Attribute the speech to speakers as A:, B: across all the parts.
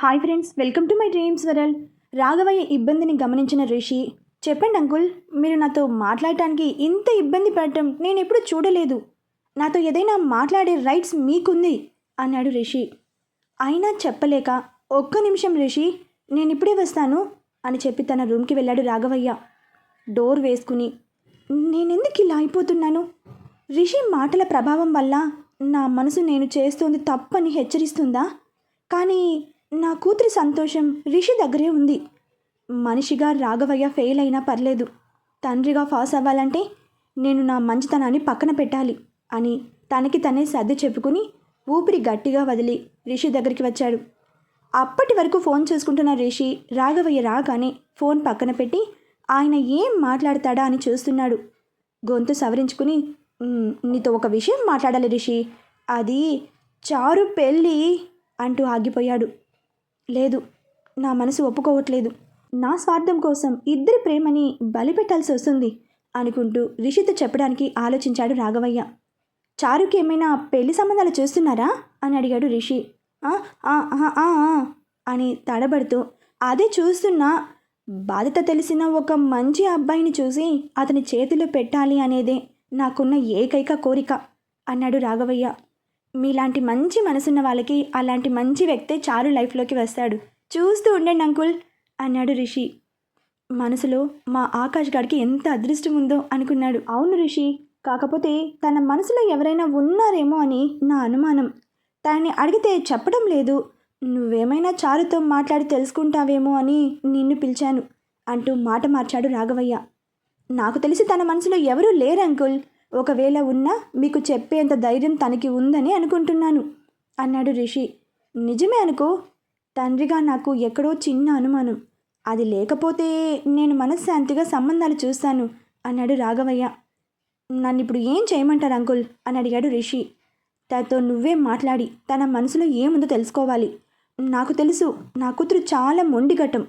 A: Hi friends welcome to my dreams world Raghavayya ఇబ్బందిని గమనించిన రిషి చెప్పండి అంకుల్ మీరు నాతో మాట్లాడటానికి ఇంత ఇబ్బంది పడటం నేను ఎప్పుడు చూడలేదు. నాతో ఏదైనా మాట్లాడే రైట్స్ మీకుంది అన్నాడు రిషి. అయినా చెప్పలేక ఒక్క నిమిషం రిషి నేను ఇప్పుడే వస్తాను అని చెప్పి తన రూమ్కి వెళ్ళాడు రాఘవయ్య. డోర్ వేసుకుని నేనెందుకు ఇలా అయిపోతున్నాను? రిషి మాటల ప్రభావం వల్ల నా మనసు నేను చేస్తోంది తప్పని హెచ్చరిస్తుందా? కానీ నా కూతురి సంతోషం రిషి దగ్గరే ఉంది. మనిషిగా రాఘవయ్య ఫెయిల్ అయినా పర్లేదు. తండ్రిగా పాస్ అవ్వాలంటే నేను నా మంచితనాన్ని పక్కన పెట్టాలి అని తనకి తనే సర్ది చెప్పుకుని ఊపిరి గట్టిగా వదిలి రిషి దగ్గరికి వచ్చాడు. అప్పటి వరకు ఫోన్ చేసుకుంటున్న రిషి రాఘవయ్య రాగానే ఫోన్ పక్కన పెట్టి ఆయన ఏం మాట్లాడతాడా? అని చూస్తున్నాడు. గొంతు సవరించుకుని నీతో ఒక విషయం మాట్లాడాలి రిషి. అది చారు పెళ్ళి అంటూ ఆగిపోయాడు. లేదు నా మనసు ఒప్పుకోవట్లేదు. నా స్వార్థం కోసం ఇద్దరి ప్రేమని బలిపెట్టాల్సి వస్తుంది అనుకుంటూ రిషితో చెప్పడానికి ఆలోచించాడు రాఘవయ్య. చారుకి ఏమైనా పెళ్ళి సంబంధాలు చూస్తున్నారా? అని అడిగాడు రిషి. అని తడబడుతూ అదే చూస్తున్నా బాధ్యత తెలిసిన ఒక మంచి అబ్బాయిని చూసి అతని చేతిలో పెట్టాలి అనేదే నాకున్న ఏకైక కోరిక అన్నాడు రాఘవయ్య. మీలాంటి మంచి మనసున్న వాళ్ళకి అలాంటి మంచి వ్యక్తే చారు లైఫ్లోకి వస్తాడు. చూస్తూ ఉండండి అంకుల్ అన్నాడు రిషి. మనసులో మా ఆకాష్ గారికి ఎంత అదృష్టం ఉందో అనుకున్నాడు. అవును రిషి కాకపోతే తన మనసులో ఎవరైనా ఉన్నారేమో అని నా అనుమానం. తనని అడిగితే చెప్పడం లేదు. నువ్వేమైనా చారుతో మాట్లాడి తెలుసుకుంటావేమో అని నిన్ను పిలిచాను అంటూ మాట మార్చాడు రాఘవయ్య. నాకు తెలిసి తన మనసులో ఎవరూ లేరు అంకుల్. ఒకవేళ ఉన్నా మీకు చెప్పేంత ధైర్యం తనకి ఉందని అనుకుంటున్నాను అన్నాడు రిషి. నిజమే అనుకో తండ్రిగా నాకు ఎక్కడో చిన్న అనుమానం. అది లేకపోతే నేను మనశ్శాంతిగా సంబంధాలు చూస్తాను అన్నాడు రాఘవయ్య. నన్ను ఇప్పుడు ఏం చేయమంటారు అంకుల్? అని అడిగాడు రిషి. తనతో నువ్వే మాట్లాడి తన మనసులో ఏముందో తెలుసుకోవాలి. నాకు తెలుసు నా కూతురు చాలా మొండిగటం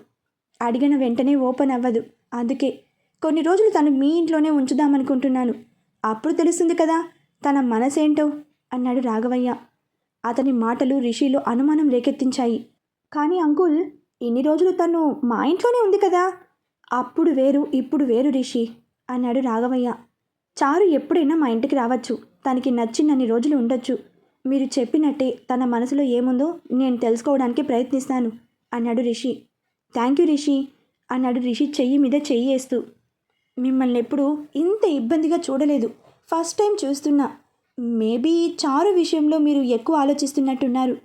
A: అడిగిన వెంటనే ఓపెన్ అవ్వదు. అందుకే కొన్ని రోజులు తను మీ ఇంట్లోనే ఉంచుదామనుకుంటున్నాను. అప్పుడు తెలుస్తుంది కదా తన మనసేంటో అన్నాడు రాఘవయ్య. అతని మాటలు రిషిలో అనుమానం రేకెత్తించాయి. కానీ అంకుల్ ఇన్ని రోజులు తను మా ఇంట్లోనే ఉంది కదా? అప్పుడు వేరు ఇప్పుడు వేరు రిషి అన్నాడు రాఘవయ్య. చారు ఎప్పుడైనా మా ఇంటికి రావచ్చు. తనకి నచ్చినన్ని రోజులు ఉండొచ్చు. మీరు చెప్పినట్టే తన మనసులో ఏముందో నేను తెలుసుకోవడానికి ప్రయత్నిస్తాను అన్నాడు రిషి. థ్యాంక్ యూ రిషి అన్నాడు రిషి చెయ్యి మీద చెయ్యి వేస్తూ. మిమ్మల్ని ఎప్పుడు ఇంత ఇబ్బందిగా చూడలేదు. ఫస్ట్ టైం చూస్తున్నా. మేబీ చారు విషయంలో మీరు ఎక్కువ ఆలోచిస్తున్నట్టున్నారు.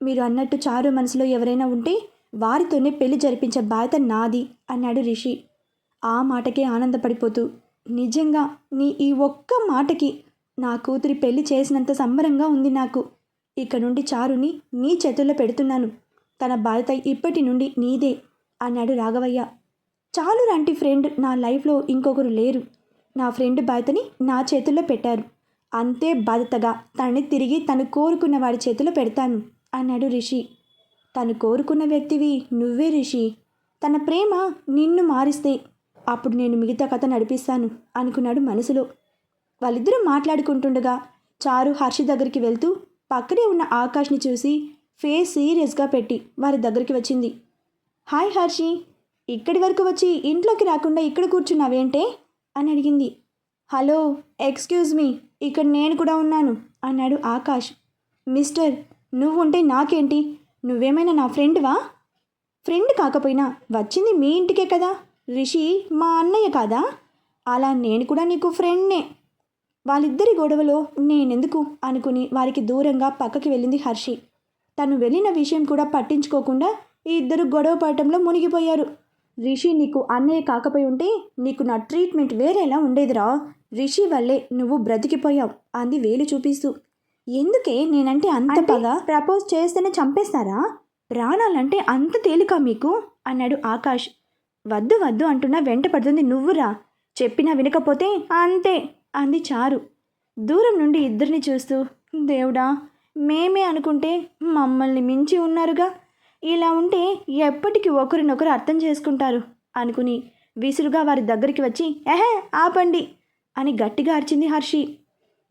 A: మీరు అన్నట్టు చారు మనసులో ఎవరైనా ఉంటే వారితోనే పెళ్ళి జరిపించే బాధ్యత నాది అన్నాడు రిషి. ఆ మాటకే ఆనందపడిపోతూ నిజంగా నీ ఈ ఒక్క మాటకి నా కూతురి పెళ్ళి చేసినంత సంబరంగా ఉంది నాకు. ఇక నుండి చారుని నీ చేతుల్లో పెడుతున్నాను. తన బాధ్యత ఇప్పటి నుండి నీదే అన్నాడు రాఘవయ్య. చాలు లాంటి ఫ్రెండ్ నా లైఫ్లో ఇంకొకరు లేరు. నా ఫ్రెండ్ బాధ్యతని నా చేతుల్లో పెట్టారు. అంతే బాధ్యతగా తనని తిరిగి తను కోరుకున్న వాడి చేతిలో పెడతాను అన్నాడు రిషి. తను కోరుకున్న వ్యక్తివి నువ్వే రిషి. తన ప్రేమ నిన్ను మారిస్తే అప్పుడు నేను మిగతా కథ నడిపిస్తాను అనుకున్నాడు మనసులో. వాళ్ళిద్దరూ మాట్లాడుకుంటుండగా చారు హర్షి దగ్గరికి వెళ్తూ పక్కనే ఉన్న ఆకాష్ని చూసి ఫేస్ సీరియస్గా పెట్టి వారి దగ్గరికి వచ్చింది. హాయ్ హర్షి ఇక్కడి వరకు వచ్చి ఇంట్లోకి రాకుండా ఇక్కడ కూర్చున్నావేంటే? అని అడిగింది. హలో ఎక్స్క్యూజ్ మీ ఇక్కడ నేను కూడా ఉన్నాను అన్నాడు ఆకాష్. మిస్టర్ నువ్వు ఉంటే నాకేంటి? నువ్వేమైనా నా ఫ్రెండ్వా? ఫ్రెండ్ కాకపోయినా వచ్చింది మీ ఇంటికే కదా? రిషి మా అన్నయ్య కాదా? అలా నేను కూడా నీకు ఫ్రెండ్నే. వాళ్ళిద్దరి గొడవలో నేనెందుకు? అనుకుని వారికి దూరంగా పక్కకి వెళ్ళింది హర్షి. తను వెళ్ళిన విషయం కూడా పట్టించుకోకుండా ఈ ఇద్దరు గొడవ పడటంలో మునిగిపోయారు. రిషి నీకు అన్నయ్య కాకపోయి ఉంటే నీకు నా ట్రీట్మెంట్ వేరేలా ఉండేదిరా. రిషి వల్లే నువ్వు బ్రతికిపోయావు అంది వేలు చూపిస్తూ. ఎందుకే నేనంటే అంత పగ? ప్రపోజ్ చేస్తేనే చంపేస్తారా? ప్రాణాలంటే అంత తేలిక మీకు? అన్నాడు ఆకాష్. వద్దు వద్దు అంటున్నా వెంట పడుతుంది నువ్వురా. చెప్పినా వినకపోతే అంతే అంది చారు. దూరం నుండి ఇద్దరిని చూస్తూ దేవుడా మేమే అనుకుంటే మమ్మల్ని మించి ఉన్నారుగా. ఇలా ఉంటే ఎప్పటికీ ఒకరినొకరు అర్థం చేసుకుంటారు. అనుకుని విసురుగా వారి దగ్గరికి వచ్చి ఎహే ఆపండి అని గట్టిగా అరిచింది హర్షి.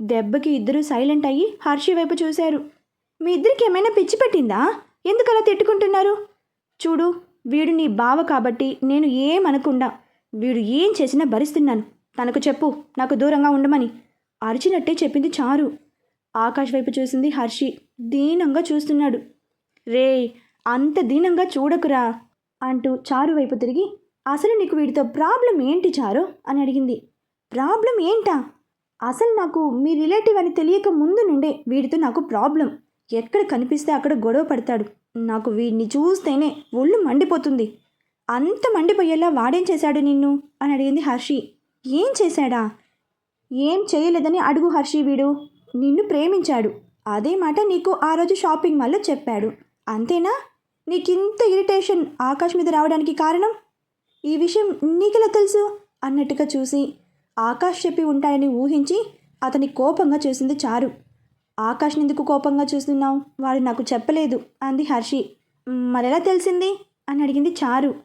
A: దెబ్బకి ఇద్దరు సైలెంట్ అయ్యి హర్షి వైపు చూశారు. మీ ఇద్దరికి ఏమైనా పిచ్చి పెట్టిందా? ఎందుకు అలా తిట్టుకుంటున్నారు? చూడు వీడు నీ బావ కాబట్టి నేను ఏమనకుండా వీడు ఏం చేసినా భరిస్తున్నాను. తనకు చెప్పు నాకు దూరంగా ఉండమని అరిచినట్టే చెప్పింది చారు. ఆకాష్ వైపు చూసింది హర్షి దీనంగా చూస్తున్నాడు. రే అంత దీనంగా చూడకురా అంటూ చారు వైపు తిరిగి అసలు నీకు వీడితో ప్రాబ్లం ఏంటి చారు? అని అడిగింది. ప్రాబ్లం ఏంటా? అసలు నాకు మీ రిలేటివ్ అని తెలియక ముందు నుండే వీడితో నాకు ప్రాబ్లం. ఎక్కడ కనిపిస్తే అక్కడ గొడవ పడతాడు. నాకు వీడిని చూస్తేనే ఒళ్ళు మండిపోతుంది. అంత మండిపోయేలా వాడేం చేశాడు నిన్ను? అని అడిగింది హర్షి. ఏం చేశాడా? ఏం చేయలేదని అడుగు హర్షి వీడు. నిన్ను ప్రేమించాడు. అదే మాట నీకు ఆ రోజు షాపింగ్ మాల్లో చెప్పాడు. అంతేనా? నీకింత ఇరిటేషన్ ఆకాష్ మీద రావడానికి కారణం? ఈ విషయం నీకెలా తెలుసు? అన్నట్టుగా చూసి ఆకాష్ చెప్పి ఉంటాడని ఊహించి అతని కోపంగా చూసింది చారు. ఆకాష్ని ఎందుకు కోపంగా చూస్తున్నావు? వాడు నాకు చెప్పలేదు అంది హర్షి. మరెలా తెలిసింది? అని అడిగింది చారు.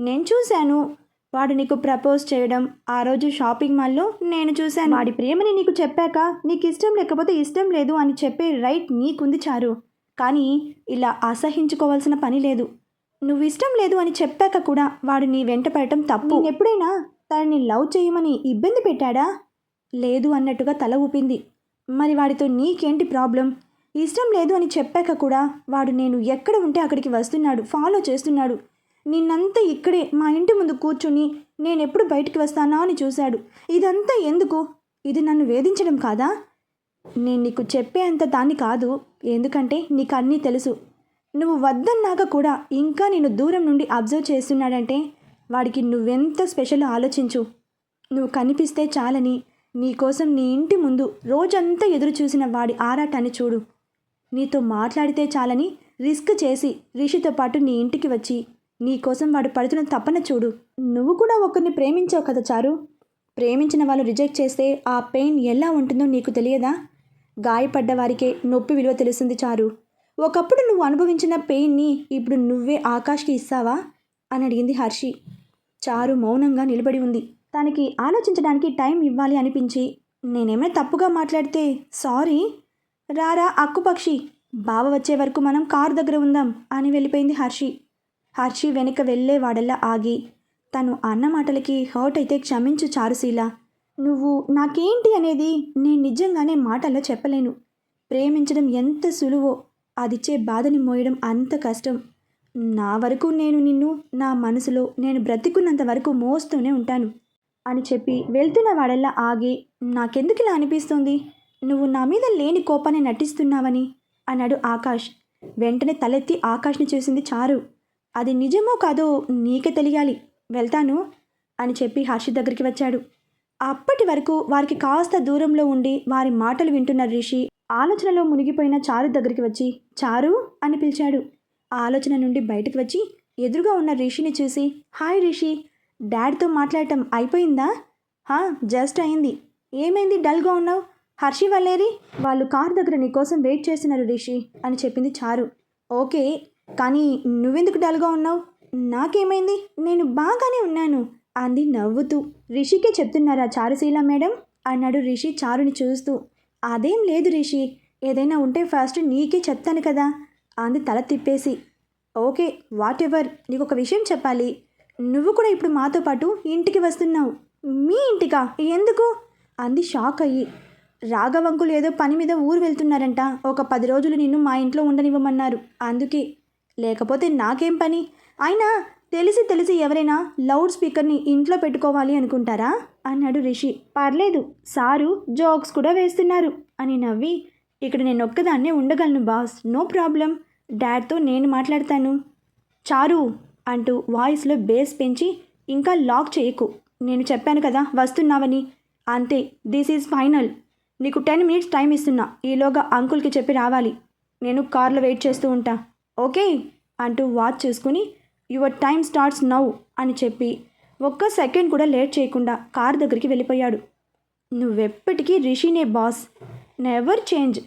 A: నేను చూశాను. వాడు నీకు ప్రపోజ్ చేయడం ఆ రోజు షాపింగ్ మాల్లో నేను చూశాను. వాడి ప్రేమని నీకు చెప్పాక నీకు ఇష్టం లేకపోతే ఇష్టం లేదు అని చెప్పే రైట్ నీకుంది చారు. కానీ ఇలా అసహించుకోవాల్సిన పని లేదు. నువ్వు ఇష్టం లేదు అని చెప్పాక కూడా వాడు నీ వెంట పడటం తప్పు. ఎప్పుడైనా తనని లవ్ చేయమని ఇబ్బంది పెట్టాడా? లేదు అన్నట్టుగా తల ఊపింది. మరి వాడితో నీకేంటి ప్రాబ్లం? ఇష్టం లేదు అని చెప్పాక కూడా వాడు నేను ఎక్కడ ఉంటే అక్కడికి వస్తున్నాడు ఫాలో చేస్తున్నాడు. నిన్నంతా ఇక్కడే మా ఇంటి ముందు కూర్చుని నేను ఎప్పుడు బయటికి వస్తానా అని చూశాడు. ఇదంతా ఎందుకు? ఇది నన్ను వేధించడం కాదా? నేను నీకు చెప్పే అంత దాన్ని కాదు. ఎందుకంటే నీకు అన్నీ తెలుసు. నువ్వు వద్దన్నాక కూడా ఇంకా నేను దూరం నుండి అబ్జర్వ్ చేస్తున్నాడంటే వాడికి నువ్వెంత స్పెషల్ ఆలోచించు. నువ్వు కనిపిస్తే చాలని నీకోసం నీ ఇంటి ముందు రోజంతా ఎదురు చూసిన వాడి ఆరాటాన్ని చూడు. నీతో మాట్లాడితే చాలని రిస్క్ చేసి రిషితో పాటు నీ ఇంటికి వచ్చి నీకోసం వాడు పడుతున్న తప్పన చూడు. నువ్వు కూడా ఒకరిని ప్రేమించావు కదా చారు? ప్రేమించిన వాళ్ళు రిజెక్ట్ చేస్తే ఆ పెయిన్ ఎలా ఉంటుందో నీకు తెలియదా? గాయపడ్డ వారికే నొప్పి విలువ తెలుస్తుంది చారు. ఒకప్పుడు నువ్వు అనుభవించిన పెయిన్ని ఇప్పుడు నువ్వే ఆకాష్కి ఇస్తావా? అని అడిగింది హర్షి. చారు మౌనంగా నిలబడి ఉంది. తనకి ఆలోచించడానికి టైం ఇవ్వాలి అనిపించి నేనేమైనా తప్పుగా మాట్లాడితే సారీ? రారా అక్కుపక్షి బావ వచ్చే వరకు మనం కారు దగ్గర ఉందాం అని వెళ్ళిపోయింది హర్షి. హర్షి వెనుక వెళ్ళే వాడల్లా ఆగి తను అన్న మాటలకి హర్ట్ అయితే క్షమించు చారుశీల నువ్వు నాకేంటి అనేది నేను నిజంగానే మాటల్లో చెప్పలేను. ప్రేమించడం ఎంత సులువో అదిచ్చే బాధని మోయడం అంత కష్టం. నా వరకు నేను నిన్ను నా మనసులో నేను బ్రతికున్నంత వరకు మోస్తూనే ఉంటాను అని చెప్పి వెళ్తున్న వాడల్లా ఆగి నాకెందుకు ఇలా అనిపిస్తుంది? నువ్వు నా మీద లేని కోపాన్ని నటిస్తున్నావని అన్నాడు ఆకాష్. వెంటనే తలెత్తి ఆకాష్ని చూసింది చారు. అది నిజమో కాదో నీకే తెలియాలి. వెళ్తాను అని చెప్పి హర్షి దగ్గరికి వచ్చాడు. అప్పటి వరకు వారికి కాస్త దూరంలో ఉండి వారి మాటలు వింటున్న రిషి ఆలోచనలో మునిగిపోయిన చారు దగ్గరికి వచ్చి చారు అని పిలిచాడు. ఆ ఆలోచన నుండి బయటకు వచ్చి ఎదురుగా ఉన్న రిషిని చూసి హాయ్ రిషి డాడీతో మాట్లాడటం అయిపోయిందా? హా జస్ట్ అయింది. ఏమైంది? డల్గా ఉన్నావు? హర్షి వల్లేరి? వాళ్ళు కార్ దగ్గర నీకోసం వెయిట్ చేస్తున్నారు రిషి అని చెప్పింది చారు. ఓకే కానీ నువ్వెందుకు డల్గా ఉన్నావు? నాకేమైంది? నేను బాగానే ఉన్నాను. అంది నవ్వుతూ. రిషికే చెప్తున్నారా చారుశీల మేడం? అన్నాడు రిషి చారుని చూస్తూ. అదేం లేదు రిషి. ఏదైనా ఉంటే ఫస్ట్ నీకే చెప్తాను కదా? అంది తల తిప్పేసి. ఓకే వాట్ ఎవర్ నీకు ఒక విషయం చెప్పాలి. నువ్వు కూడా ఇప్పుడు మాతో పాటు ఇంటికి వస్తున్నావు. మీ ఇంటికా? ఎందుకు? అంది షాక్ అయ్యి. రాఘవంకులు ఏదో పని మీద ఊరు వెళ్తున్నారంట. ఒక పది రోజులు నిన్ను మా ఇంట్లో ఉండనివ్వమన్నారు. అందుకే. లేకపోతే నాకేం పని? అయినా తెలిసి తెలిసి ఎవరైనా లౌడ్ స్పీకర్ని ఇంట్లో పెట్టుకోవాలి అనుకుంటారా? అన్నాడు రిషి. పర్లేదు సారు జోక్స్ కూడా వేస్తున్నారు అని నవ్వి ఇక్కడ నేను ఒక్కదాన్నే ఉండగలను బాస్ నో ప్రాబ్లం. డాడ్తో నేను మాట్లాడతాను. చారు అంటూ వాయిస్లో బేస్ పెంచి ఇంకా లాక్ చేయకు నేను చెప్పాను కదా వస్తున్నావని. అంతే దిస్ ఈజ్ ఫైనల్. నీకు టెన్ మినిట్స్ టైం ఇస్తున్నా ఈలోగా అంకుల్కి చెప్పి రావాలి. నేను కార్లో వెయిట్ చేస్తూ ఉంటా. ఓకే అంటూ వాచ్ చూసుకుని యువర్ టైం స్టార్ట్స్ నౌ అని చెప్పి ఒక్క సెకండ్ కూడా లేట్ చేయకుండా కార్ దగ్గరికి వెళ్ళిపోయాడు. నువ్వెప్పటికీ రిషినే బాస్. Never change.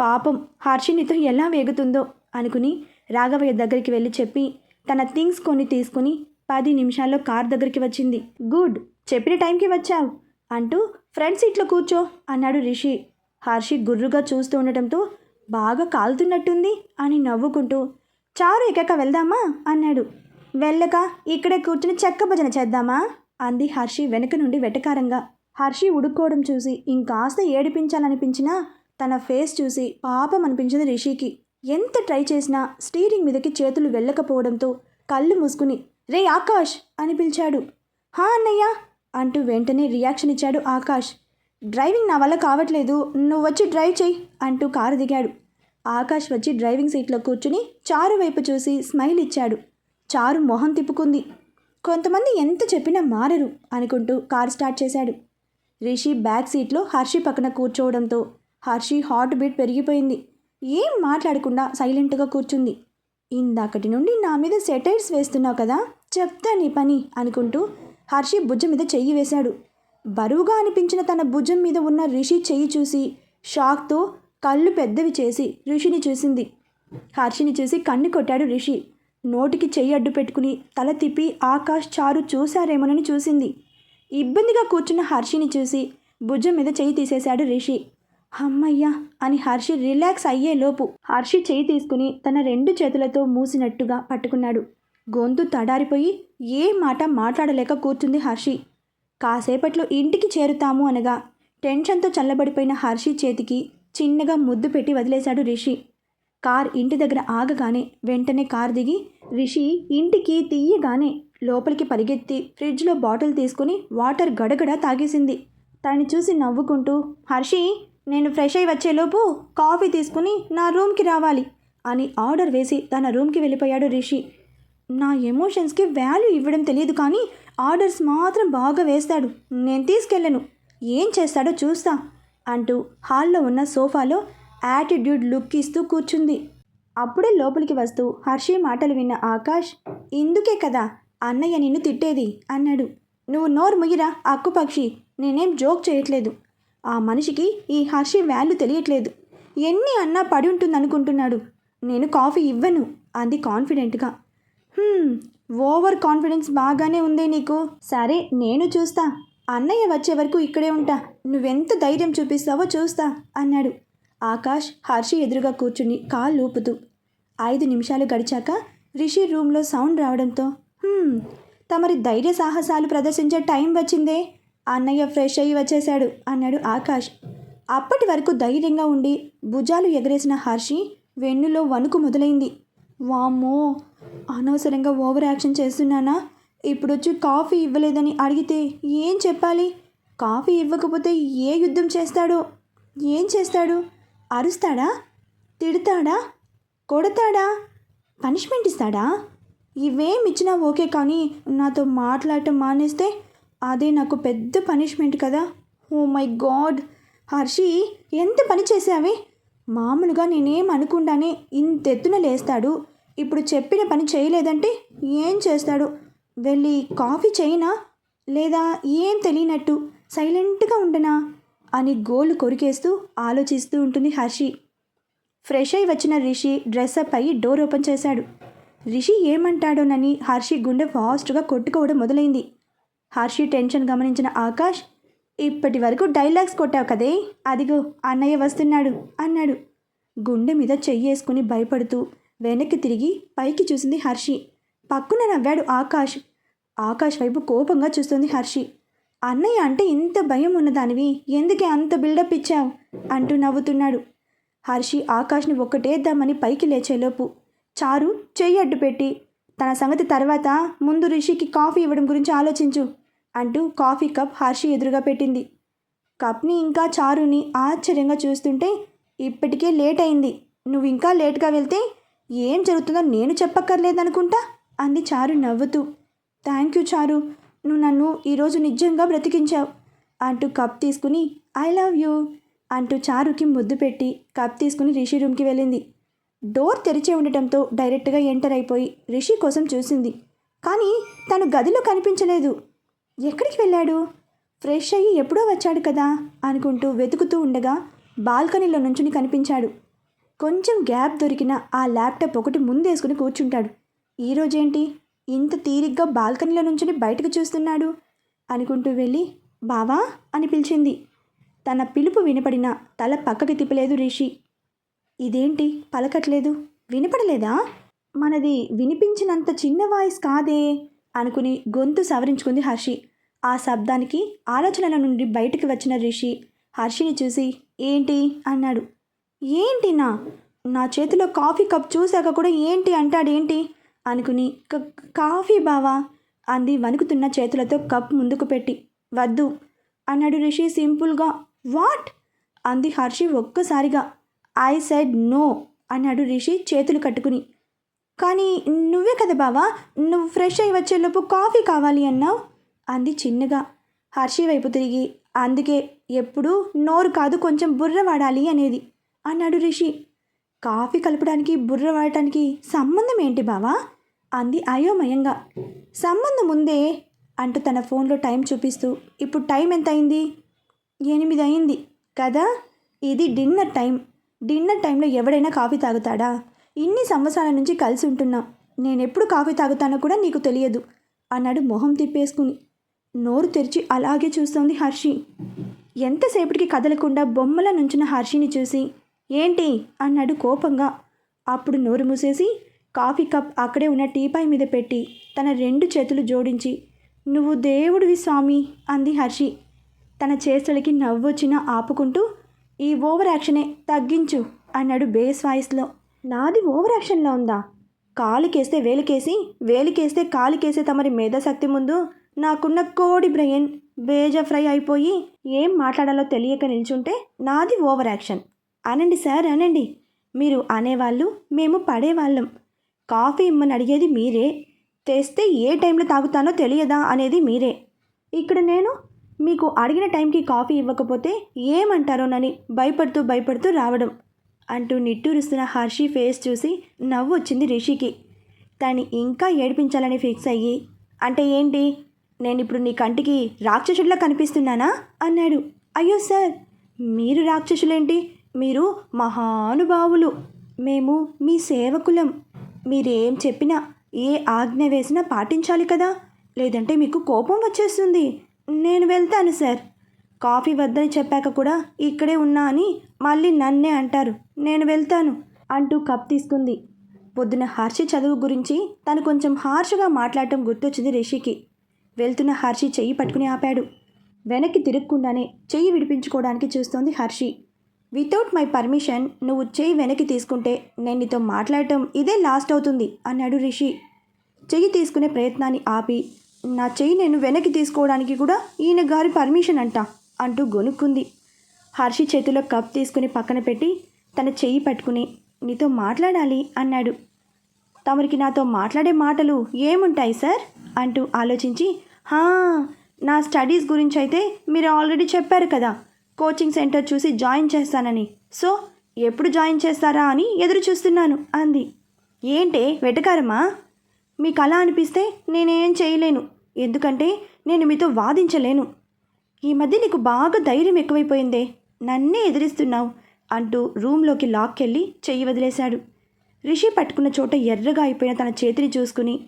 A: పాపం హర్షినితో ఎలా వేగుతుందో అనుకుని రాఘవయ్య దగ్గరికి వెళ్ళి చెప్పి తన థింగ్స్ కొన్ని తీసుకుని పది నిమిషాల్లో కార్ దగ్గరికి వచ్చింది. గుడ్ చెప్పిన టైంకి వచ్చావు అంటూ ఫ్రంట్ సీట్లో కూర్చో అన్నాడు రిషి. హర్షి గుర్రుగా చూస్తూ ఉండటంతో బాగా కాలుతున్నట్టుంది అని నవ్వుకుంటూ చారు ఎక్కక వెళ్దామా? అన్నాడు. వెళ్ళక ఇక్కడే కూర్చుని చెక్క భజన చేద్దామా? అంది హర్షి వెనక నుండి వెటకారంగా. హర్షి ఉడుక్కోవడం చూసి ఇంకాస్త ఏడిపించాలనిపించినా తన ఫేస్ చూసి పాపం అనిపించింది రిషికి. ఎంత ట్రై చేసినా స్టీరింగ్ మీదకి చేతులు వెళ్ళకపోవడంతో కళ్ళు మూసుకుని రే ఆకాష్! అని పిలిచాడు. హా అన్నయ్య! అంటూ వెంటనే రియాక్షన్ ఇచ్చాడు ఆకాష్. డ్రైవింగ్ నా వల్ల కావట్లేదు నువ్వు వచ్చి డ్రైవ్ చెయ్యి! అంటూ కారు దిగాడు. ఆకాష్ వచ్చి డ్రైవింగ్ సీట్లో కూర్చుని చారు వైపు చూసి స్మైల్ ఇచ్చాడు. చారు మొహం తిప్పుకుంది. కొంతమంది ఎంత చెప్పినా మారరు అనుకుంటూ కారు స్టార్ట్ చేశాడు. రిషి బ్యాక్ సీట్లో హర్షి పక్కన కూర్చోవడంతో హర్షి హార్ట్ బీట్ పెరిగిపోయింది. ఏం మాట్లాడకుండా సైలెంట్గా కూర్చుంది. ఇందాకటి నుండి నా మీద సెటైర్స్ వేస్తున్నావు కదా చెప్తా నీ పని అనుకుంటూ హర్షి భుజం మీద చెయ్యి వేశాడు. బరువుగా అనిపించిన తన భుజం మీద ఉన్న రిషి చెయ్యి చూసి షాక్తో కళ్ళు పెద్దవి చేసి రిషిని చూసింది. హర్షిని చూసి కన్ను కొట్టాడు రిషి. నోటికి చెయ్యి అడ్డు పెట్టుకుని తల తిప్పి ఆకాష్ చారు చూశారేమోనని చూసింది. ఇబ్బందిగా కూర్చున్న హర్షిని చూసి భుజం మీద చెయ్యి తీసేశాడు రిషి. అమ్మయ్యా! అని హర్షి రిలాక్స్ అయ్యేలోపు హర్షి చెయ్యి తీసుకుని తన రెండు చేతులతో మూసినట్టుగా పట్టుకున్నాడు. గొంతు తడారిపోయి ఏ మాట మాట్లాడలేక కూర్చుంది హర్షి. కాసేపట్లో ఇంటికి చేరుతాము అనగా టెన్షన్తో చల్లబడిపోయిన హర్షి చేతికి చిన్నగా ముద్దు పెట్టి వదిలేశాడు రిషి. కార్ ఇంటి దగ్గర ఆగగానే వెంటనే కార్ దిగి రిషి ఇంటికి తీయగానే లోపలికి పరిగెత్తి ఫ్రిడ్జ్లో బాటిల్ తీసుకుని వాటర్ గడగడ తాగేసింది. తనని చూసి నవ్వుకుంటూ హర్షి నేను ఫ్రెష్ అయి వచ్చేలోపు కాఫీ తీసుకుని నా రూమ్కి రావాలి అని ఆర్డర్ వేసి తన రూమ్కి వెళ్ళిపోయాడు రిషి. నా ఎమోషన్స్కి వాల్యూ ఇవ్వడం తెలియదు కానీ ఆర్డర్స్ మాత్రం బాగా వేస్తాడు. నేను తీసుకెళ్ళను. ఏం చేస్తాడో చూస్తా అంటూ హాల్లో ఉన్న సోఫాలో యాటిట్యూడ్ లుక్ ఇస్తూ కూర్చుంది. అప్పుడే లోపలికి వస్తూ హర్షి మాటలు విన్న ఆకాష్ ఇందుకే కదా అన్నయ్య నిన్ను తిట్టేది అన్నాడు. నువ్వు నోరు ముయ్యిరా అక్కుపక్షి నేనేం జోక్ చేయట్లేదు. ఆ మనిషికి ఈ హర్షి వాల్యూ తెలియట్లేదు. ఎన్ని అన్నా పడి ఉంటుంది అనుకుంటున్నాడు నేను కాఫీ ఇవ్వను అంది కాన్ఫిడెంట్గా ఓవర్ కాన్ఫిడెన్స్ బాగానే ఉందే నీకు. సరే నేను చూస్తా. అన్నయ్య వచ్చే వరకు ఇక్కడే ఉంటా. నువ్వెంత ధైర్యం చూపిస్తావో చూస్తా అన్నాడు. ఆకాష్ హర్షి ఎదురుగా కూర్చుని కాళ్ళు ఊపుతూ. ఐదు నిమిషాలు గడిచాక రిషి రూమ్లో సౌండ్ రావడంతో తమరి ధైర్య సాహసాలు ప్రదర్శించే టైం వచ్చిందే అన్నయ్య ఫ్రెష్ అయ్యి వచ్చేశాడు అన్నాడు ఆకాష్. అప్పటి వరకు ధైర్యంగా ఉండి భుజాలు ఎగరేసిన హర్షి వెన్నులో వణుకు మొదలైంది. వామ్మో అనవసరంగా ఓవర్ యాక్షన్ చేస్తున్నానా? ఇప్పుడు వచ్చి కాఫీ ఇవ్వలేదని అడిగితే ఏం చెప్పాలి? కాఫీ ఇవ్వకపోతే ఏ యుద్ధం చేస్తాడో? ఏం చేస్తాడు? అరుస్తాడా? తిడతాడా? కొడతాడా? పనిష్మెంట్ ఇస్తాడా? ఇవేం ఇచ్చినా ఓకే కానీ నాతో మాట్లాడటం మానేస్తే అదే నాకు పెద్ద పనిష్మెంట్ కదా. Oh my God! హర్షి ఎంత పని చేసావి మామూలుగా నేనేం అనుకుండానే ఇంతెత్తున లేస్తాడు. ఇప్పుడు చెప్పిన పని చేయలేదంటే ఏం చేస్తాడు? వెళ్ళి కాఫీ చేయనా? లేదా ఏం తెలియనట్టు? సైలెంట్గా ఉండనా? అని గోలు కొరికేస్తూ ఆలోచిస్తూ ఉంటుంది హర్షి. ఫ్రెష్ అయి వచ్చిన రిషి డ్రెస్అప్ అయ్యి డోర్ ఓపెన్ చేశాడు. రిషి ఏమంటాడోనని హర్షి గుండె ఫాస్ట్గా కొట్టుకోవడం మొదలైంది. హర్షి టెన్షన్ గమనించిన ఆకాష్ ఇప్పటి వరకు డైలాగ్స్ కొట్టావు కదే? అదిగో అన్నయ్య వస్తున్నాడు అన్నాడు. గుండె మీద చెయ్యేసుకుని భయపడుతూ వెనక్కి తిరిగి పైకి చూసింది హర్షి. పక్కున నవ్వాడు ఆకాష్. ఆకాష్ వైపు కోపంగా చూస్తుంది హర్షి. అన్నయ్య అంటే ఇంత భయం ఉన్నదానివి ఎందుకే అంత బిల్డప్ ఇచ్చావు? అంటూ నవ్వుతున్నాడు. హర్షి ఆకాష్ని ఒక్కటేద్దామని పైకి లేచేలోపు చారు చెయ్యి అడ్డు పెట్టి తన సంగతి తర్వాత ముందు రిషికి కాఫీ ఇవ్వడం గురించి ఆలోచించు అంటూ కాఫీ కప్ హర్షి ఎదురుగా పెట్టింది. కప్ని ఇంకా చారుని ఆశ్చర్యంగా చూస్తుంటే ఇప్పటికే లేట్ అయింది. నువ్వు ఇంకా లేట్గా వెళ్తే ఏం జరుగుతుందో నేను చెప్పక్కర్లేదనుకుంటా? అంది చారు నవ్వుతూ. థ్యాంక్ యూ చారు. నువ్వు నన్ను ఈరోజు నిజంగా బ్రతికించావు అంటూ కప్ తీసుకుని ఐ లవ్ యూ అంటూ చారుకి ముద్దు పెట్టి కప్ తీసుకుని రిషి రూమ్కి వెళ్ళింది. డోర్ తెరిచే ఉండటంతో డైరెక్ట్గా ఎంటర్ అయిపోయి రిషి కోసం చూసింది. కానీ తను గదిలో కనిపించలేదు. ఎక్కడికి వెళ్ళాడు? ఫ్రెష్ అయ్యి ఎప్పుడో వచ్చాడు కదా అనుకుంటూ వెతుకుతూ ఉండగా బాల్కనీలో నుంచుని కనిపించాడు. కొంచెం గ్యాప్ దొరికిన ఆ ల్యాప్టాప్ ఒకటి ముందేసుకుని కూర్చుంటాడు. ఈరోజేంటి ఇంత తీరిగ్గా బాల్కనీలో నుంచుని బయటకు చూస్తున్నాడు? అనుకుంటూ వెళ్ళి బావా అని పిలిచింది. తన పిలుపు వినపడిన తల పక్కకి తిప్పలేదు రిషి. ఇదేంటి? పలకట్లేదు? వినపడలేదా? మనది వినిపించినంత చిన్న వాయిస్ కాదే? అనుకుని గొంతు సవరించుకుంది హర్షి. ఆ శబ్దానికి ఆలోచనల నుండి బయటికి వచ్చిన రిషి హర్షిని చూసి ఏంటి? అన్నాడు. ఏంటి నా? నా చేతిలో కాఫీ కప్ చూశాక కూడా ఏంటి అంటాడేంటి? అనుకుని కాఫీ బావా అంది వణుకుతున్న చేతులతో కప్ ముందుకు పెట్టి. వద్దు అన్నాడు రిషి సింపుల్గా. వాట్? అంది హర్షి ఒక్కసారిగా. ఐ సైడ్ నో అన్నాడు రిషి చేతులు కట్టుకుని. కానీ నువ్వే కదా బావా నువ్వు ఫ్రెష్ అయి వచ్చేలోపు కాఫీ కావాలి అన్నావు? అంది చిన్నగా. హర్షి వైపు తిరిగి అందుకే ఎప్పుడూ నోరు కాదు కొంచెం బుర్ర వాడాలి అనేది అన్నాడు రిషి. కాఫీ కలపడానికి బుర్ర వాడటానికి సంబంధం ఏంటి బావా? అంది అయోమయంగా. సంబంధం ఉందే అంటూ తన ఫోన్లో టైం చూపిస్తూ. ఇప్పుడు టైం ఎంత అయింది ఎనిమిది అయింది కదా? ఇది డిన్నర్ టైం. డిన్నర్ టైంలో ఎవడైనా కాఫీ తాగుతాడా? ఇన్ని సంవత్సరాల నుంచి కలిసి ఉంటున్నాం. నేనెప్పుడు కాఫీ తాగుతానో కూడా నీకు తెలియదు అన్నాడు మొహం తిప్పేసుకుని. నోరు తెరిచి అలాగే చూస్తోంది హర్షి. ఎంతసేపటికి కదలకుండా బొమ్మల నుంచిన హర్షిని చూసి ఏంటి? అన్నాడు కోపంగా. అప్పుడు నోరు మూసేసి కాఫీ కప్ అక్కడే ఉన్న టీపాయ్ మీద పెట్టి తన రెండు చేతులు జోడించి నువ్వు దేవుడివి స్వామి అంది హర్షి. తన చేతులకి నవ్వొచ్చినా ఆపుకుంటూ ఈ ఓవర్ యాక్షనే తగ్గించు అన్నాడు బేస్ వాయిస్లో. నాది ఓవర్ యాక్షన్లో ఉందా? కాలుకేస్తే వేలికేసి వేలికేస్తే కాలుకేసే తమరి మేధాశక్తి ముందు నాకున్న కోడి బ్రెయిన్ బేజా ఫ్రై అయిపోయి ఏం మాట్లాడాలో తెలియక నిల్చుంటే నాది ఓవర్ యాక్షన్ అనండి సార్ అనండి. మీరు అనేవాళ్ళు మేము పడేవాళ్ళం. కాఫీ ఇమ్మని అడిగేది మీరే. తెస్తే ఏ టైంలో తాగుతానో తెలియదా అనేది మీరే. ఇక్కడ నేను మీకు అడిగిన టైంకి కాఫీ ఇవ్వకపోతే ఏమంటారోనని భయపడుతూ భయపడుతూ రావడం అంటూ నిట్టూరుస్తున్న హర్షి ఫేస్ చూసి నవ్వు వచ్చింది రిషికి. దాన్ని ఇంకా ఏడిపించాలని ఫిక్స్ అయ్యి అంటే ఏంటి? నేను ఇప్పుడు నీ కంటికి రాక్షసుడిలా కనిపిస్తున్నానా? అన్నాడు. అయ్యో సార్ మీరు రాక్షసులేంటి? మీరు మహానుభావులు. మేము మీ సేవకులం. మీరేం చెప్పినా ఏ ఆజ్ఞ వేసినా పాటించాలి కదా? లేదంటే మీకు కోపం వచ్చేస్తుంది. నేను వెళ్తాను సార్. కాఫీ వద్దని చెప్పాక కూడా ఇక్కడే ఉన్నా అని మళ్ళీ నన్నే అంటారు. నేను వెళ్తాను అంటూ కప్ తీసుకుంది. పొద్దున హర్షి చదువు గురించి తను కొంచెం హార్ష్గా మాట్లాడటం గుర్తొచ్చింది రిషికి. వెళ్తున్న హర్షి చెయ్యి పట్టుకుని ఆపాడు. వెనక్కి తిరగకుండానే చెయ్యి విడిపించుకోవడానికి చూస్తోంది హర్షి. వితౌట్ మై పర్మిషన్ నువ్వు చెయ్యి వెనక్కి తీసుకుంటే నేను నీతో మాట్లాడటం ఇదే లాస్ట్ అవుతుంది అన్నాడు రిషి. చెయ్యి తీసుకునే ప్రయత్నాన్ని ఆపి నా చెయ్యి నేను వెనక్కి తీసుకోవడానికి కూడా ఈయన గారి పర్మిషన్ అంట అంటూ గొనుక్కుంది. హర్షి చేతిలో కప్ తీసుకుని పక్కన పెట్టి తన చెయ్యి పట్టుకుని నీతో మాట్లాడాలి అన్నాడు. తమరికి నాతో మాట్లాడే మాటలు ఏముంటాయి సార్ అంటూ ఆలోచించి హా నా స్టడీస్ గురించి అయితే మీరు ఆల్రెడీ చెప్పారు కదా కోచింగ్ సెంటర్ చూసి జాయిన్ చేస్తానని. సో ఎప్పుడు జాయిన్ చేస్తారా అని ఎదురు చూస్తున్నాను అంది. ఏంటే వెటకారమా? మీకు అలా అనిపిస్తే నేనేం చేయలేను. ఎందుకంటే నేను మీతో వాదించలేను. ఈ మధ్య నీకు బాగా ధైర్యం ఎక్కువైపోయిందే. నన్నే ఎదిరిస్తున్నావు అంటూ రూమ్లోకి లాక్కెళ్ళి చెయ్యి వదిలేశాడు. రిషి పట్టుకున్న చోట ఎర్రగా అయిపోయిన తన చేతిని చూసుకుని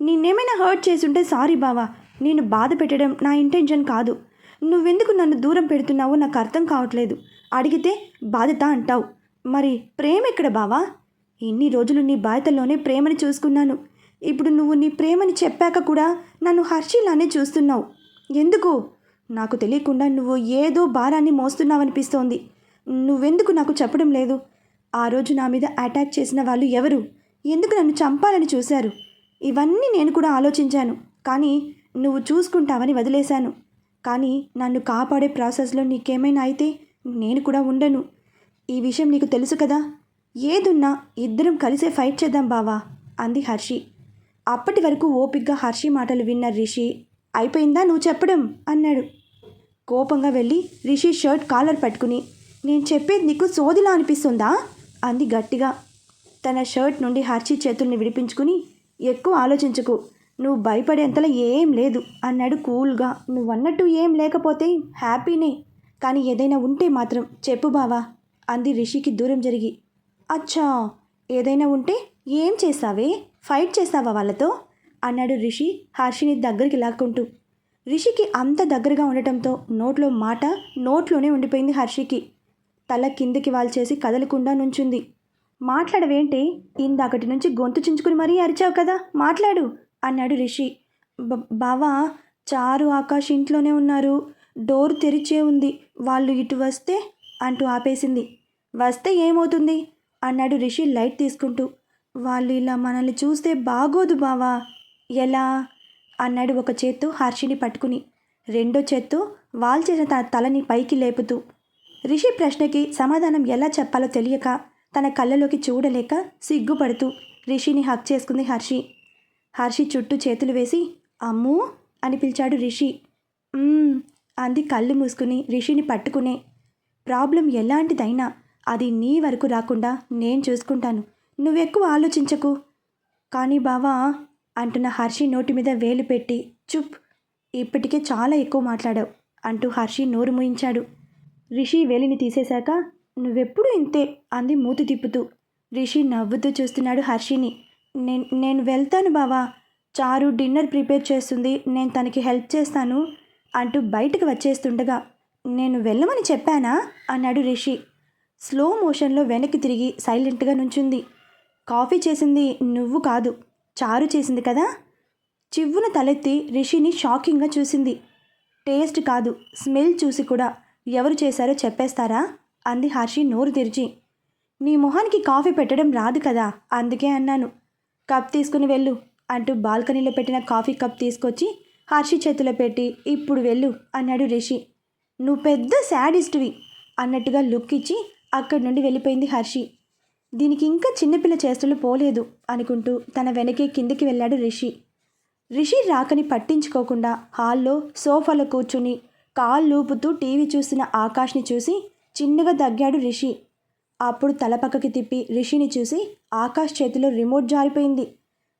A: నిన్నేమైనా హర్ట్ చేసుంటే సారీ బావా. నేను బాధ పెట్టడం నా ఇంటెన్షన్ కాదు. నువ్వెందుకు నన్ను దూరం పెడుతున్నావో నాకు అర్థం కావట్లేదు. అడిగితే బాధ్యత అంటావు. మరి ప్రేమ ఎక్కడ బావా? ఇన్ని రోజులు నీ బాధ్యతలోనే ప్రేమని చూసుకున్నాను. ఇప్పుడు నువ్వు నీ ప్రేమని చెప్పాక కూడా నన్ను హర్షిలానే చూస్తున్నావు. ఎందుకు? నాకు తెలియకుండా నువ్వు ఏదో భారాన్ని మోస్తున్నావనిపిస్తోంది. నువ్వెందుకు నాకు చెప్పడం లేదు? ఆ రోజు నా మీద అటాక్ చేసిన వాళ్ళు ఎవరు? ఎందుకు నన్ను చంపాలని చూశారు? ఇవన్నీ నేను కూడా ఆలోచించాను. కానీ నువ్వు చూసుకుంటావని వదిలేశాను. కానీ నన్ను కాపాడే ప్రాసెస్లో నీకేమైనా అయితే నేను కూడా ఉండను. ఈ విషయం నీకు తెలుసు కదా? ఏదున్నా ఇద్దరం కలిసే ఫైట్ చేద్దాం బావా అంది హర్షి. అప్పటి వరకు ఓపిగ్గా హర్షి మాటలు విన్న రిషి అయిపోయిందా నువ్వు చెప్పడం? అన్నాడు. కోపంగా వెళ్ళి రిషి షర్ట్ కాలర్ పట్టుకుని నేను చెప్పేది నీకు సోదిలా అనిపిస్తుందా? అంది గట్టిగా. తన షర్ట్ నుండి హర్షి చేతుల్ని విడిపించుకుని ఎక్కువ ఆలోచించకు. నువ్వు భయపడేంతలో ఏం లేదు అన్నాడు కూల్గా. నువ్వన్నట్టు ఏం లేకపోతే హ్యాపీనే. కానీ ఏదైనా ఉంటే మాత్రం చెప్పు బావా అంది రిషికి దూరం జరిగి. అచ్చా ఏదైనా ఉంటే ఏం చేస్తావే? ఫైట్ చేస్తావా వాళ్ళతో? అన్నాడు రిషి హర్షిని దగ్గరికి లాక్కుంటూ. రిషికి అంత దగ్గరగా ఉండటంతో నోట్లో మాట నోట్లోనే ఉండిపోయింది హర్షికి. తల కిందికి వాల్చేసి కదలకుండా నుంచుంది. మాట్లాడవేంటి? ఇందాకటి నుంచి గొంతు చించుకుని మరీ అరిచావు కదా? మాట్లాడు. అన్నాడు రిషి. బావా చారు ఆకాష్ ఇంట్లోనే ఉన్నారు. డోర్ తెరిచే ఉంది. వాళ్ళు ఇటు వస్తే అంటూ ఆపేసింది. వస్తే ఏమవుతుంది అన్నాడు రిషి లైట్ తీసుకుంటూ. వాళ్ళు ఇలా మనల్ని చూస్తే బాగోదు బావా. ఎలా అన్నాడు ఒక చేత్తో హర్షిని పట్టుకుని. రెండో చేత్తో వాల్చేసిన తన తలని పైకి లేపుతూ. రిషి ప్రశ్నకి సమాధానం ఎలా చెప్పాలో తెలియక తన కళ్ళలోకి చూడలేక సిగ్గుపడుతూ రిషిని హక్ చేసుకుంది హర్షి. హర్షి చుట్టూ చేతులు వేసి అమ్మూ అని పిలిచాడు రిషి. అంది కళ్ళు మూసుకుని రిషిని పట్టుకునే. ప్రాబ్లం ఎలాంటిదైనా అది నీ వరకు రాకుండా నేను చూసుకుంటాను. నువ్వెక్కువ ఆలోచించకు. కానీ బావా అంటున్న హర్షి నోటి మీద వేలు పెట్టి చుప్ ఇప్పటికే చాలా ఎక్కువ మాట్లాడావు అంటూ హర్షి నోరు మూయించాడు. రిషి వేలిని తీసేశాక నువ్వెప్పుడు ఇంతే అంది మూతి తిప్పుతూ. రిషి నవ్వుతూ చూస్తున్నాడు హర్షిని. నేను నేను వెళ్తాను బావా. చారు డిన్నర్ ప్రిపేర్ చేస్తుంది. నేను తనకి హెల్ప్ చేస్తాను అంటూ బయటకు వచ్చేస్తుండగా నేను వెళ్ళమని చెప్పానా? అన్నాడు రిషి. స్లో మోషన్లో వెనక్కి తిరిగి సైలెంట్గా నుంచుంది. కాఫీ చేసింది నువ్వు కాదు చారు చేసింది కదా? చివ్వున తలెత్తి రిషిని షాకింగ్గా చూసింది. టేస్ట్ కాదు స్మెల్ చూసి కూడా ఎవరు చేశారో చెప్పేస్తారా? అంది హర్షి నోరు తెరిచి. నీ మొహానికి కాఫీ పెట్టడం రాదు కదా అందుకే అన్నాను. కప్ తీసుకుని వెళ్ళు అంటూ బాల్కనీలో పెట్టిన కాఫీ కప్ తీసుకొచ్చి హర్షి చేతిలో పెట్టి ఇప్పుడు వెళ్ళు అన్నాడు రిషి. నువ్వు పెద్ద శాడిస్ట్వి అన్నట్టుగా లుక్ ఇచ్చి అక్కడి నుండి వెళ్ళిపోయింది హర్షి. దీనికి ఇంకా చిన్నపిల్ల చేష్టలు పోలేదు అనుకుంటూ తన వెనకే కిందకి వెళ్ళాడు రిషి. రిషి రాకని పట్టించుకోకుండా హాల్లో సోఫాలో కూర్చుని కాళ్ళూపుతూ టీవీ చూసిన ఆకాష్ని చూసి చిన్నగా దగ్గాడు రిషి. అప్పుడు తలపక్కకి తిప్పి రిషిని చూసి ఆకాష్ చేతిలో రిమోట్ జారిపోయింది.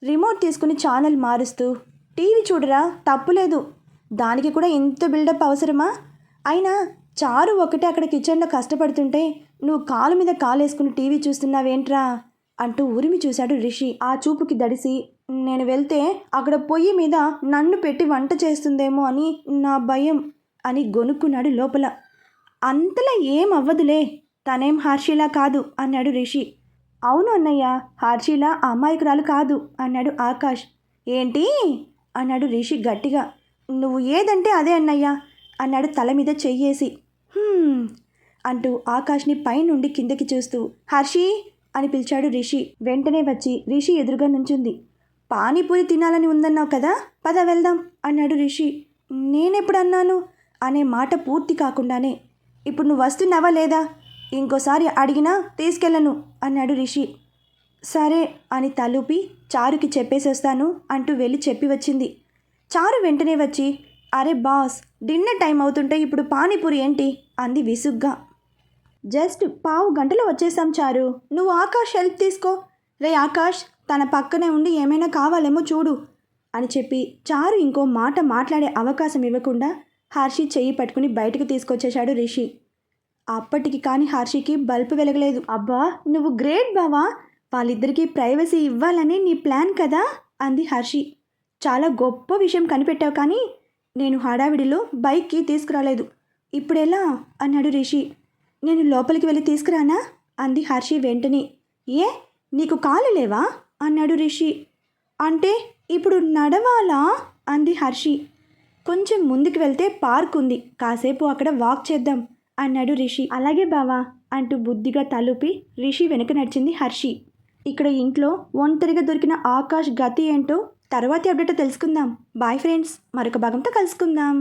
A: రిమోట్ తీసుకుని ఛానల్ మారుస్తూ టీవీ చూడరా తప్పులేదు. దానికి కూడా ఇంత బిల్డప్ అవసరమా? అయినా చారు ఒకటే అక్కడ కిచెన్లో కష్టపడుతుంటే నువ్వు కాలు మీద కాలేసుకుని టీవీ చూస్తున్నావేంట్రా? అంటూ ఉరిమి చూశాడు రిషి. ఆ చూపుకి దడిసి నేను వెళ్తే అక్కడ పొయ్యి మీద నన్ను పెట్టి వంట చేస్తుందేమో అని నా భయం అని గొనుక్కున్నాడు లోపల. అంతలా ఏం అవ్వదులే తనేం హర్షిలా కాదు అన్నాడు రిషి. అవును అన్నయ్య హర్షిలా అమాయకురాలు కాదు అన్నాడు ఆకాష్. ఏంటి? అన్నాడు రిషి గట్టిగా. నువ్వు ఏదంటే అదే అన్నయ్య అన్నాడు తల మీద చెయ్యేసి. అంటూ ఆకాష్ని పైనుండి కిందకి చూస్తూ. హర్షి అని పిలిచాడు రిషి. వెంటనే వచ్చి రిషి ఎదురుగా నుంచుంది. పానీపూరి తినాలని ఉందన్నావు కదా పద వెళ్దాం అన్నాడు రిషి. నేనెప్పుడు అన్నాను? అనే మాట పూర్తి కాకుండానే. ఇప్పుడు నువ్వు వస్తున్నావా లేదా? ఇంకోసారి అడిగినా తీసుకెళ్ళను అన్నాడు రిషి. సరే అని తలూపి చారుకి చెప్పేసొస్తాను అంటూ వెళ్ళి చెప్పి వచ్చింది. చారు వెంటనే వచ్చి అరే బాస్ డిన్నర్ టైం అవుతుంటే ఇప్పుడు పానీపూరి ఏంటి? అంది విసుగ్గా. జస్ట్ పావు గంటలో వచ్చేసాం చారు. నువ్వు ఆకాష్ హెల్ప్ తీసుకో. రే ఆకాష్ తన పక్కనే ఉండి ఏమైనా కావాలేమో చూడు అని చెప్పి చారు ఇంకో మాట మాట్లాడే అవకాశం ఇవ్వకుండా హర్షి చెయ్యి పట్టుకుని బయటకు తీసుకొచ్చేశాడు రిషి. అప్పటికి కానీ హర్షికి బల్బు వెలగలేదు. అబ్బా నువ్వు గ్రేట్ బావా. వాళ్ళిద్దరికీ ప్రైవసీ ఇవ్వాలని నీ ప్లాన్ కదా? అంది హర్షి. చాలా గొప్ప విషయం కనిపెట్టావు కానీ నేను హడావిడిలో బైక్కి తీసుకురాలేదు. ఇప్పుడెలా? అన్నాడు రిషి. నేను లోపలికి వెళ్ళి తీసుకురానా? అంది హర్షి వెంటనే. ఏ? నీకు కాలు లేవా? అన్నాడు రిషి. అంటే ఇప్పుడు నడవాలా? అంది హర్షి. కొంచెం ముందుకు వెళ్తే పార్క్ ఉంది. కాసేపు అక్కడ వాక్ చేద్దాం. అన్నాడు రిషి. అలాగే బావా అంటూ బుద్ధిగా తలుపి రిషి వెనక నడిచింది హర్షి. ఇక్కడ ఇంట్లో ఒంటరిగా దొరికిన ఆకాష్ గతి ఏంటో తర్వాతి అప్డేట్ తెలుసుకుందాం. బాయ్ ఫ్రెండ్స్ మరొక భాగంతో కలుసుకుందాం.